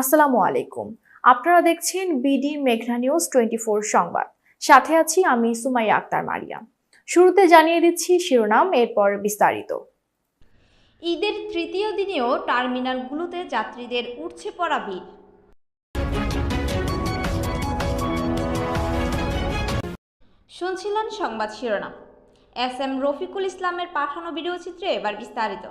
আসসালামু আলাইকুম। আপনারা দেখছেন বিডি মেঘনা নিউজ টোয়েন্টি সংবাদ। সাথে আছি আমি সুমাইয়া আক্তার মারিয়া। শুরুতে জানিয়ে দিচ্ছি শিরোনাম, এরপর বিস্তারিত। ঈদের তৃতীয় দিনেও টার্মিনালগুলোতে যাত্রীদের উঠছে পড়া ভিড়। শুনছিলেন সংবাদ শিরোনাম। এস এম রফিকুল ইসলামের পাঠানো ভিডিওচিত্রে এবার বিস্তারিত।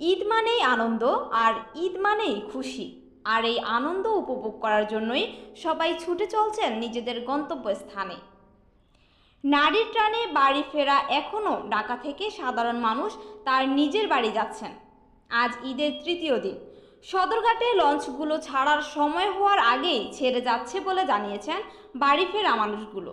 ঈদ মানেই আনন্দ আর ঈদ মানেই খুশি। আর এই আনন্দ উপভোগ করার জন্যই সবাই ছুটে চলছেন নিজেদের গন্তব্যস্থানে। নারীর টানে বাড়ি ফেরা এখনও ঢাকা থেকে সাধারণ মানুষ তার নিজের বাড়ি যাচ্ছেন। আজ ঈদের তৃতীয় দিন। সদরঘাটে লঞ্চগুলো ছাড়ার সময় হওয়ার আগেই ছেড়ে যাচ্ছে বলে জানিয়েছেন বাড়ি ফেরা মানুষগুলো।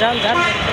যান যান।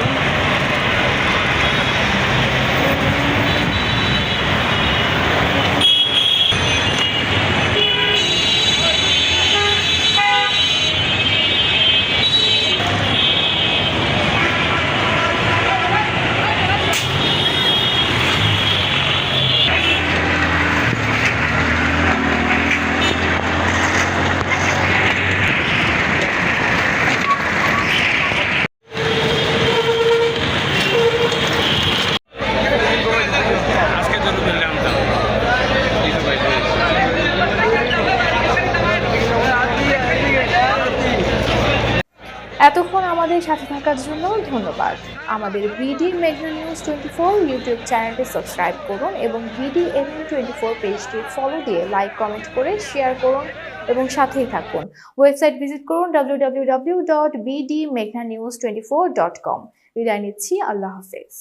আমাদের সাথে থাকার জন্য ধন্যবাদ। আমাদের বিডি মেঘনা নিউজ টোয়েন্টি ফোর ইউটিউব চ্যানেলটি সাবস্ক্রাইব করুন এবং বিডি এম টোয়েন্টি ফোর পেজটি ফলো দিয়ে লাইক, কমেন্ট করে শেয়ার করুন এবং সাথেই থাকুন। ওয়েবসাইট ভিজিট করুন W W W dot BD মেঘনা news twenty four dot com বিদায় নিচ্ছি, আল্লাহ হাফেজ।